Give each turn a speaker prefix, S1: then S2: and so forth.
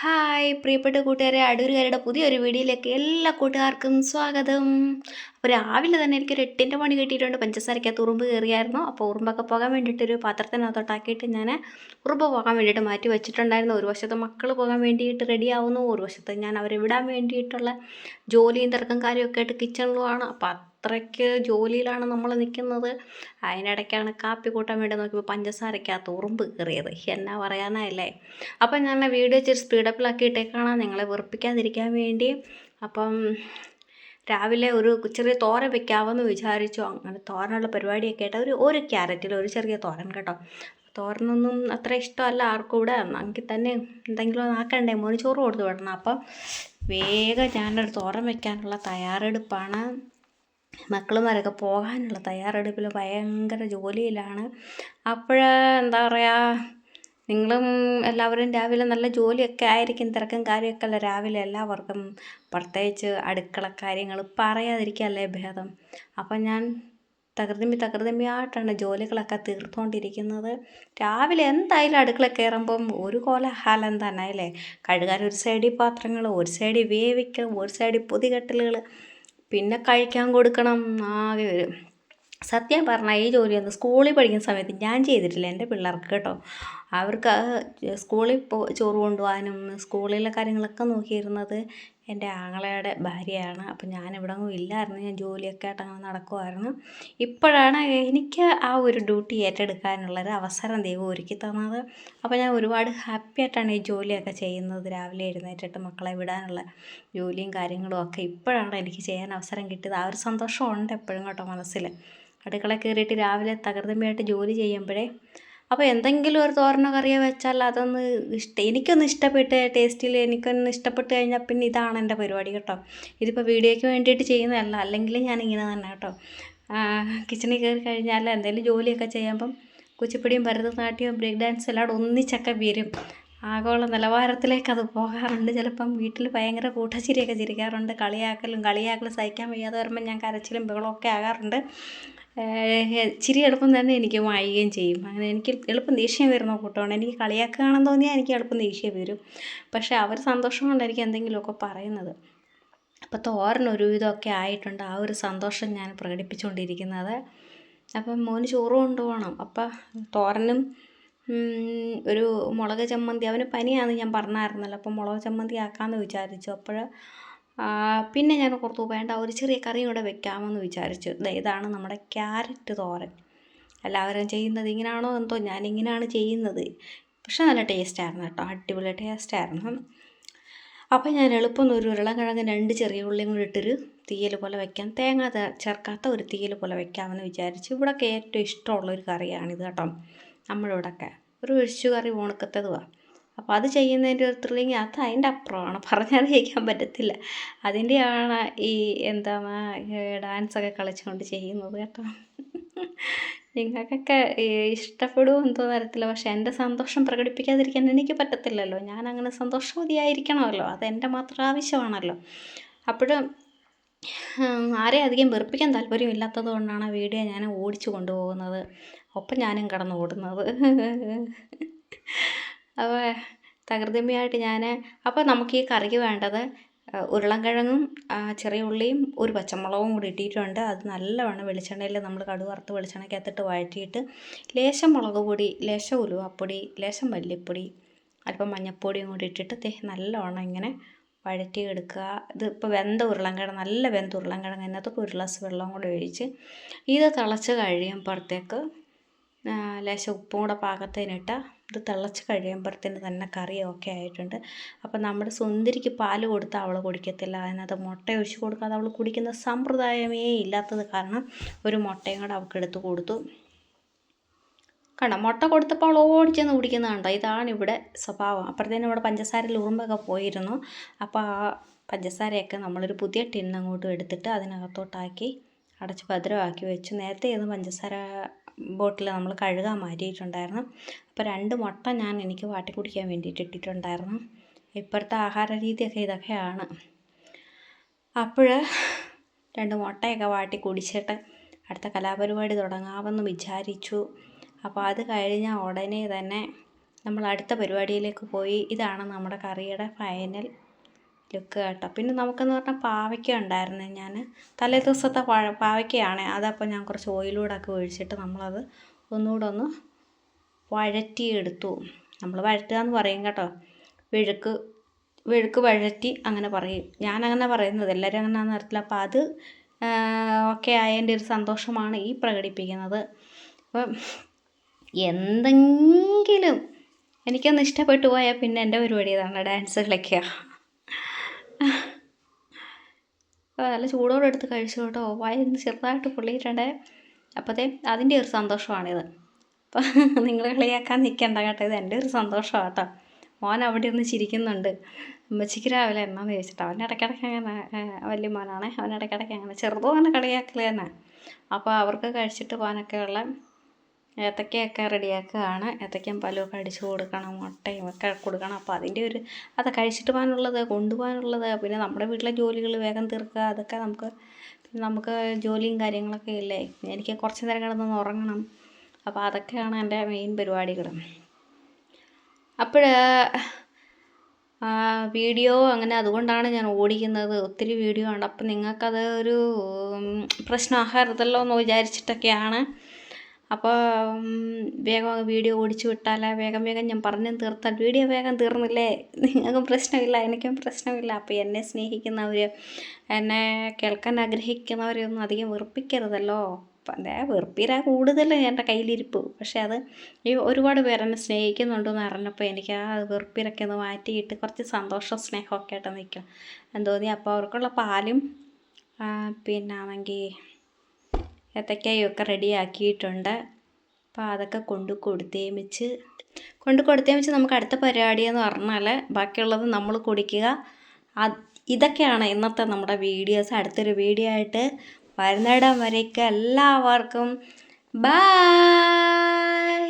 S1: Hi പ്രിയപ്പെട്ട കൂട്ടുകാരെ അടൂരുകാരുടെ പുതിയൊരു വീഡിയോയിലേക്ക് എല്ലാ കൂട്ടുകാർക്കും സ്വാഗതം. അപ്പോൾ രാവിലെ തന്നെ എനിക്കൊരു എട്ടിന്റെ പണി കിട്ടിയിട്ടുണ്ട്. പഞ്ചസാരക്കകത്ത് ഉറുമ്പ് കയറിയായിരുന്നു. അപ്പോൾ ഉറുമ്പൊക്കെ പോകാൻ വേണ്ടിയിട്ടൊരു പാത്രത്തിനകത്തോട്ടാക്കിയിട്ട് ഞാൻ ഉറുമ്പ് പോകാൻ വേണ്ടിയിട്ട് മാറ്റി വെച്ചിട്ടുണ്ടായിരുന്നു. ഒരു വശത്ത് മക്കൾ പോകാൻ വേണ്ടിയിട്ട് റെഡി ആവുന്നു. ഒരു വശത്ത് ഞാൻ അവരെ വിടാൻ വേണ്ടിയിട്ടുള്ള ജോലിയും തിരക്കും കാര്യമൊക്കെ ആയിട്ട് കിച്ചണിലുമാണ് അപ്പോൾ അത്രയ്ക്ക് ജോലിയിലാണ് നമ്മൾ നിൽക്കുന്നത് അതിനിടയ്ക്കാണ് കാപ്പി കൂട്ടാൻ വേണ്ടി നോക്കിയപ്പോൾ പഞ്ചസാരയ്ക്കകത്ത് ഉറുമ്പ് കയറിയത്. എന്നാ പറയാനല്ലേ അപ്പം ഞാൻ വീഡിയോ ഇച്ചിരി സ്പീഡപ്പിലാക്കിയിട്ടേക്കാണ് നിങ്ങളെ വെറുപ്പിക്കാതിരിക്കാൻ വേണ്ടി. അപ്പം രാവിലെ ഒരു ചെറിയ തോരൻ വെക്കാമെന്ന് വിചാരിച്ചു. അങ്ങനെ തോരനുള്ള പരിപാടിയൊക്കെ ആയിട്ട് ഒരു ഒരു ക്യാരറ്റിൽ ഒരു ചെറിയ തോരൻ കേട്ടോ. തോരനൊന്നും അത്ര ഇഷ്ടമല്ല ആർക്കും ഇവിടെ. എങ്കിൽ തന്നെ എന്തെങ്കിലും ആക്കണ്ടേ? മോന് ചോറ് കൊടുത്ത് വിടണം. അപ്പം വേഗം ഞാനൊരു തോരൻ വെക്കാനുള്ള തയ്യാറെടുപ്പാണ്. മക്കളുമാരൊക്കെ പോകാനുള്ള തയ്യാറെടുപ്പിൽ ഭയങ്കര ജോലിയിലാണ്. അപ്പോൾ എന്താ പറയുക നിങ്ങളും എല്ലാവരും രാവിലെ നല്ല ജോലിയൊക്കെ ആയിരിക്കും തിരക്കും കാര്യമൊക്കെ അല്ല? രാവിലെ എല്ലാവർക്കും പ്രത്യേകിച്ച് അടുക്കള കാര്യങ്ങൾ പറയാതിരിക്കല്ലേ ഭേദം? അപ്പം ഞാൻ തകൃതിമി തകൃതിമിയായിട്ടാണ് ജോലികളൊക്കെ തീർത്തുകൊണ്ടിരിക്കുന്നത് രാവിലെ എന്തായാലും അടുക്കള കയറുമ്പം ഒരു കോലാഹലം തന്നെ അല്ലേ? കഴുകാൻ ഒരു സൈഡിൽ പാത്രങ്ങൾ ഒരു സൈഡിൽ വേവിക്കൽ ഒരു സൈഡിൽ പൊതികെട്ടലുകൾ പിന്നെ കഴിക്കാൻ കൊടുക്കണം ആകെ വരും സത്യം പറഞ്ഞാൽ ഈ ജോലിയൊന്നും സ്കൂളിൽ പഠിക്കുന്ന സമയത്ത് ഞാൻ ചെയ്തിട്ടില്ല എന്റെ പിള്ളേർക്ക് കേട്ടോ. അവർക്ക് സ്കൂളിൽ പോ ചോറ് കൊണ്ടുപോകാനും സ്കൂളിലെ കാര്യങ്ങളൊക്കെ നോക്കിയിരുന്നത് എന്റെ ആങ്ങളയുടെ ഭാര്യയാണ്. അപ്പം ഞാൻ ഒന്നും ഇല്ലായിരുന്നു. ഞാൻ ജോലിയൊക്കെ ആയിട്ട് അങ്ങനെ നടക്കുമായിരുന്നു ഇപ്പോഴാണ് എനിക്ക് ആ ഒരു ഡ്യൂട്ടി ഏറ്റെടുക്കാനുള്ളൊരു അവസരം ദൈവം ഒരുക്കി തന്നത്. അപ്പോൾ ഞാൻ ഒരുപാട് ഹാപ്പി ആയിട്ടാണ് ഈ ജോലിയൊക്കെ ചെയ്യുന്നത്. രാവിലെ എഴുന്നേറ്റിട്ട് മക്കളെ വിടാനുള്ള ജോലിയും കാര്യങ്ങളും ഒക്കെ ഇപ്പോഴാണ് എനിക്ക് ചെയ്യാൻ അവസരം കിട്ടിയത്. ആ ഒരു സന്തോഷമുണ്ട് എപ്പോഴും കേട്ടോ മനസ്സിൽ. അടുക്കള കയറിയിട്ട് രാവിലെ തകർന്നമ്മയായിട്ട് ജോലി ചെയ്യുമ്പോഴേ അപ്പോൾ എന്തെങ്കിലും ഒരു തോരനോ കറിയോ വെച്ചാൽ അതൊന്ന് ഇഷ്ട എനിക്കൊന്ന് ഇഷ്ടപ്പെട്ട് ടേസ്റ്റിൽ എനിക്കൊന്ന് ഇഷ്ടപ്പെട്ട് കഴിഞ്ഞാൽ പിന്നെ ഇതാണ് എന്റെ പരിപാടി കേട്ടോ. ഇതിപ്പോൾ വീഡിയോയ്ക്ക് വേണ്ടിയിട്ട് ചെയ്യുന്നതല്ല അല്ലെങ്കിൽ ഞാൻ ഇങ്ങനെ തന്നെ കേട്ടോ. കിച്ചണിൽ കയറി കഴിഞ്ഞാൽ എന്തെങ്കിലും ജോലിയൊക്കെ ചെയ്യുമ്പം കുച്ചിപ്പിടിയും ഭരതനാട്യവും ബ്രേക്ക് ഡാൻസും എല്ലാം ഒന്നിച്ചൊക്കെ വരും. ആഗോള നിലവാരത്തിലേക്ക് അത് പോകാറുണ്ട്. ചിലപ്പം വീട്ടിൽ ഭയങ്കര കൂട്ടച്ചിരിയൊക്കെ ചിരിക്കാറുണ്ട്. കളിയാക്കലും കളിയാക്കലും സഹിക്കാൻ വയ്യാതെ വരുമ്പോൾ ഞാൻ കരച്ചിലും ബഹളമൊക്കെ ആകാറുണ്ട്. ചിരി എളുപ്പം തന്നെ എനിക്ക് മായുകയും ചെയ്യും. അങ്ങനെ എനിക്ക് എളുപ്പം ദേഷ്യം വരുന്ന കൂട്ടമാണ്. എനിക്ക് കളിയാക്കുകയാണെന്ന് തോന്നിയാൽ എനിക്ക് എളുപ്പം ദേഷ്യം വരും. പക്ഷേ അവർ സന്തോഷം കൊണ്ടായിരിക്കും എന്തെങ്കിലുമൊക്കെ പറയുന്നത്. അപ്പോൾ തോരൻ ഒരുവിധമൊക്കെ ആയിട്ടുണ്ട്. ആ ഒരു സന്തോഷം ഞാൻ പ്രകടിപ്പിച്ചുകൊണ്ടിരിക്കുന്നത്. അപ്പം മോന് ചോറ് കൊണ്ടുപോകണം. അപ്പം തോരനും ഒരു മുളക് ചമ്മന്തി. അവന് പനിയാണെന്ന് ഞാൻ പറഞ്ഞായിരുന്നല്ലോ. അപ്പം മുളക് ചമ്മന്തി ആക്കാമെന്ന് വിചാരിച്ചു. അപ്പോൾ പിന്നെ ഞാൻ ഓർത്തു വേണ്ട ഒരു ചെറിയ കറിയും കൂടെ വെക്കാമെന്ന് വിചാരിച്ചു. ഇതാണ് നമ്മുടെ ക്യാരറ്റ് തോരൻ. എല്ലാവരും ചെയ്യുന്നത് ഇങ്ങനെയാണോ എന്തോ? ഞാനിങ്ങനെയാണ് ചെയ്യുന്നത്. പക്ഷെ നല്ല ടേസ്റ്റായിരുന്നു കേട്ടോ അടിപൊളി ടേസ്റ്റായിരുന്നു. അപ്പോൾ ഞാൻ എളുപ്പം ഒരു ഉരുളക്കിഴങ്ങ് രണ്ട് ചെറിയ ഉള്ളിയും കൂടി ഇട്ടൊരു തീയൽ പോലെ വെക്കാം. തേങ്ങ ചേർക്കാത്ത ഒരു തീയൽ പോലെ വെക്കാമെന്ന് വിചാരിച്ചു. ഇവിടെയൊക്കെ ഏറ്റവും ഇഷ്ടമുള്ള ഒരു കറിയാണിത് കേട്ടോ നമ്മളിവിടെയൊക്കെ ഒരു ഒഴിച്ചു കറി ഉണക്കത്തതുമാണ് അപ്പോൾ അത് ചെയ്യുന്നതിന്റെ ഒരു ത്രില്ലിങ് അത് അതിന്റെ അപ്പുറമാണ്. പറഞ്ഞറിയിക്കാൻ പറ്റത്തില്ല. അതിന്റെയാണ് ഈ എന്താണ് ഡാൻസൊക്കെ കളിച്ചുകൊണ്ട് ചെയ്യുന്നത് കേട്ടോ. നിങ്ങൾക്കൊക്കെ ഇഷ്ടപ്പെടുമോ എന്തോ തരത്തില്ല പക്ഷേ എന്റെ സന്തോഷം പ്രകടിപ്പിക്കാതിരിക്കാൻ എനിക്ക് പറ്റത്തില്ലല്ലോ. ഞാൻ അങ്ങനെ സന്തോഷവതിയായിരിക്കണമല്ലോ. അത് എന്റെ മാത്രം ആവശ്യമാണല്ലോ. അപ്പോഴും ആരെയും അധികം വെറുപ്പിക്കാൻ താല്പര്യമില്ലാത്തത് കൊണ്ടാണ് വീഡിയോ ഞാൻ ഓടിച്ചു കൊണ്ടുപോകുന്നത്. ഒപ്പം ഞാനും കടന്നു ഓടുന്നത് അപ്പോൾ തകൃതിമ്മയായിട്ട് ഞാൻ അപ്പോൾ നമുക്ക് ഈ കറിക്ക് വേണ്ടത് ഉരുളൻകിഴങ്ങും ചെറിയ ഉള്ളിയും ഒരു പച്ചമുളകും കൂടി ഇട്ടിട്ടുണ്ട്. അത് നല്ലവണ്ണം വെളിച്ചെണ്ണയിൽ നമ്മൾ കടുക് വറുത്ത് വെളിച്ചെണ്ണയ്ക്കകത്തിട്ട് വഴറ്റിയിട്ട് ലേശം മുളക് പൊടി ലേശം ഉലുവപ്പൊടി ലേശം മല്ലിപ്പൊടി അല്പം മഞ്ഞൾപ്പൊടിയും കൂടി ഇട്ടിട്ട് തേ നല്ലവണ്ണം ഇങ്ങനെ വഴറ്റി എടുക്കുക ഇത് ഇപ്പോൾ വെന്ത ഉരുളൻകിഴങ്ങ് നല്ല വെന്ത ഉരുളൻകിഴങ്ങ് അതിനകത്തൊക്കെ ഒരു ഗ്ലാസ് വെള്ളം കൂടി ഒഴിച്ച് ഇത് തിളച്ച് കഴിയുമ്പോഴത്തേക്ക് ലേശം ഉപ്പും കൂടെ പാകത്തിനിട്ട് ഇത് തിളച്ച് കഴിയുമ്പോഴത്തേന് തന്നെ കറി ആയിട്ടുണ്ട്. അപ്പം നമ്മുടെ സുന്ദരിക്ക് പാൽ കൊടുത്താൽ അവൾ കുടിക്കത്തില്ല. അതിനകത്ത് മുട്ട ഒഴിച്ച് കൊടുക്കാതെ അവൾ കുടിക്കുന്ന സമ്പ്രദായമേ ഇല്ലാത്തത് കാരണം ഒരു മുട്ടയും കൂടെ അവൾക്ക് എടുത്ത് കൊടുത്തു. കണ്ടോ മുട്ട കൊടുത്തപ്പോൾ അവൾ ഓടിച്ചെന്ന് കുടിക്കുന്നത് കണ്ടോ? ഇതാണ് ഇവിടെ സ്വഭാവം. അപ്പോഴത്തേനും ഇവിടെ പഞ്ചസാരയിൽ ഉറുമ്പൊക്കെ പോയിരുന്നു. അപ്പോൾ ആ പഞ്ചസാരയൊക്കെ നമ്മളൊരു പുതിയ ടിന്നങ്ങോട്ടും എടുത്തിട്ട് അതിനകത്തോട്ടാക്കി അടച്ച് ഭദ്രമാക്കി വെച്ചു. നേരത്തെ ഇത് പഞ്ചസാര ബോട്ടിൽ നമ്മൾ കഴുകാൻ മാറ്റിയിട്ടുണ്ടായിരുന്നു. അപ്പോൾ രണ്ട് മുട്ട ഞാൻ എനിക്ക് വാട്ടി കുടിക്കാൻ വേണ്ടിയിട്ട് ഇട്ടിട്ടുണ്ടായിരുന്നു. ഇപ്പോഴത്തെ ആഹാര രീതിയൊക്കെ ഇതൊക്കെയാണ്. അപ്പോൾ രണ്ട് മുട്ടയൊക്കെ വാട്ടി കുടിച്ചിട്ട് അടുത്ത കലാപരിപാടി തുടങ്ങാമെന്ന് വിചാരിച്ചു. അപ്പോൾ അത് കഴിഞ്ഞ ഉടനെ തന്നെ നമ്മൾ അടുത്ത പരിപാടിയിലേക്ക് പോയി. ഇതാണ് നമ്മുടെ കറിയുടെ ഫൈനൽ ലുക്ക് കേട്ടോ. പിന്നെ നമുക്കെന്ന് പറഞ്ഞാൽ പാവയ്ക്ക ഉണ്ടായിരുന്നു ഞാൻ തലേ ദിവസത്തെ പഴ പാവയ്ക്കയാണ്. അതപ്പോൾ ഞാൻ കുറച്ച് ഓയിലൂടെ ഒക്കെ ഒഴിച്ചിട്ട് നമ്മളത് ഒന്നുകൂടെ ഒന്ന് വഴറ്റിയെടുത്തു. നമ്മൾ വഴറ്റുക എന്ന് പറയും കേട്ടോ. വെഴുക്ക് വെഴുക്ക് വഴറ്റി അങ്ങനെ പറയും. ഞാനങ്ങനെ പറയുന്നത് എല്ലാവരും അങ്ങനെ നിർത്തില്ല അപ്പോൾ അത് ഒക്കെ ആയതിന്റെ ഒരു സന്തോഷമാണ് ഈ പ്രകടിപ്പിക്കുന്നത്. അപ്പം എന്തെങ്കിലും എനിക്കൊന്ന് ഇഷ്ടപ്പെട്ടു പോയാൽ പിന്നെ എന്റെ പരിപാടി ഇതാണ് ഡാൻസ് കളിക്കുക. നല്ല ചൂടോടെ എടുത്ത് കഴിച്ചു കേട്ടോ. വായൊന്ന് ചെറുതായിട്ട് പൊള്ളിയിട്ടുണ്ടേ. അപ്പോഴത്തേ അതിന്റെ ഒരു സന്തോഷമാണിത്. അപ്പോൾ നിങ്ങൾ കളിയാക്കാൻ നിൽക്കണ്ട കേട്ടോ. ഇത് എന്റെ ഒരു സന്തോഷമാണ് കേട്ടോ. മോൻ അവിടെ ഇരുന്ന് ചിരിക്കുന്നുണ്ട്. അമ്മച്ചിക്ക് രാവിലെ എന്നാന്ന് ചോദിച്ചിട്ട് അവൻ ഇടയ്ക്കിടയ്ക്ക് അങ്ങനെ വലിയ മോനാണേ. അവൻ ഇടയ്ക്കിടയ്ക്ക് അങ്ങനെ ചെറുതും അങ്ങനെ കളിയാക്കൽ തന്നെ. അപ്പോൾ അവർക്ക് കഴിച്ചിട്ട് പോകാനൊക്കെ ഉള്ള ഏത്തക്കയൊക്കെ റെഡിയാക്കുകയാണ്. ഏത്തക്കയും പാലുമൊക്കെ അടിച്ച് കൊടുക്കണം മുട്ടയും ഒക്കെ കൊടുക്കണം. അപ്പോൾ അതിന്റെ ഒരു അത് കഴിച്ചിട്ട് പോകാനുള്ളത് കൊണ്ടുപോകാനുള്ളത് പിന്നെ നമ്മുടെ വീട്ടിലെ ജോലികൾ വേഗം തീർക്കുക. അതൊക്കെ നമുക്ക് പിന്നെ നമുക്ക് ജോലിയും കാര്യങ്ങളൊക്കെ ഇല്ലേ? എനിക്ക് കുറച്ച് നേരം കിടന്നൊന്ന് ഉറങ്ങണം. അപ്പോൾ അതൊക്കെയാണ് എന്റെ മെയിൻ പരിപാടികൾ. അപ്പോൾ വീഡിയോ അങ്ങനെ അതുകൊണ്ടാണ് ഞാൻ ഓടിക്കുന്നത്. ഒത്തിരി വീഡിയോ ഉണ്ട്. അപ്പം നിങ്ങൾക്കത് ഒരു പ്രശ്നമാകരുതല്ലോ എന്ന് വിചാരിച്ചിട്ടൊക്കെയാണ് അപ്പോൾ വേഗം വീഡിയോ ഓടിച്ചു വിട്ടാലേ വേഗം വേഗം ഞാൻ പറഞ്ഞു തീർത്താൽ വീഡിയോ വേഗം തീർന്നില്ലേ? നിങ്ങൾക്കും പ്രശ്നമില്ല എനിക്കും പ്രശ്നമില്ല. അപ്പോൾ എന്നെ സ്നേഹിക്കുന്നവർ എന്നെ കേൾക്കാൻ ആഗ്രഹിക്കുന്നവരെയൊന്നും അധികം വെറുപ്പിക്കരുതല്ലോ. അതെ വെറുപ്പീരാ കൂടുതൽ എന്റെ കയ്യിലിരിപ്പ്. പക്ഷേ അത് ഈ ഒരുപാട് പേരെന്നെ സ്നേഹിക്കുന്നുണ്ടെന്ന് അറിഞ്ഞപ്പോൾ എനിക്ക് ആ വെറുപ്പിരൊക്കെ ഒന്ന് മാറ്റിയിട്ട് കുറച്ച് സന്തോഷം സ്നേഹമൊക്കെ ആയിട്ട് നിൽക്കും. എന്ന് തോന്നി അപ്പോൾ അവർക്കുള്ള പാലും പിന്നാണെങ്കിൽ ഏത്തക്കായും ഒക്കെ റെഡിയാക്കിയിട്ടുണ്ട്. അപ്പോൾ അതൊക്കെ കൊണ്ട് കൊടുത്തേമിച്ച്. കൊണ്ട് കൊടുത്തേമിച്ച് നമുക്ക് അടുത്ത പരിപാടി എന്ന് പറഞ്ഞാൽ ബാക്കിയുള്ളത് നമ്മൾ കുടിക്കുക. ഇതൊക്കെയാണ് ഇന്നത്തെ നമ്മുടെ വീഡിയോസ്. അടുത്തൊരു വീഡിയോ ആയിട്ട് വരുന്നിടം വരേക്ക് എല്ലാവർക്കും. ബൈ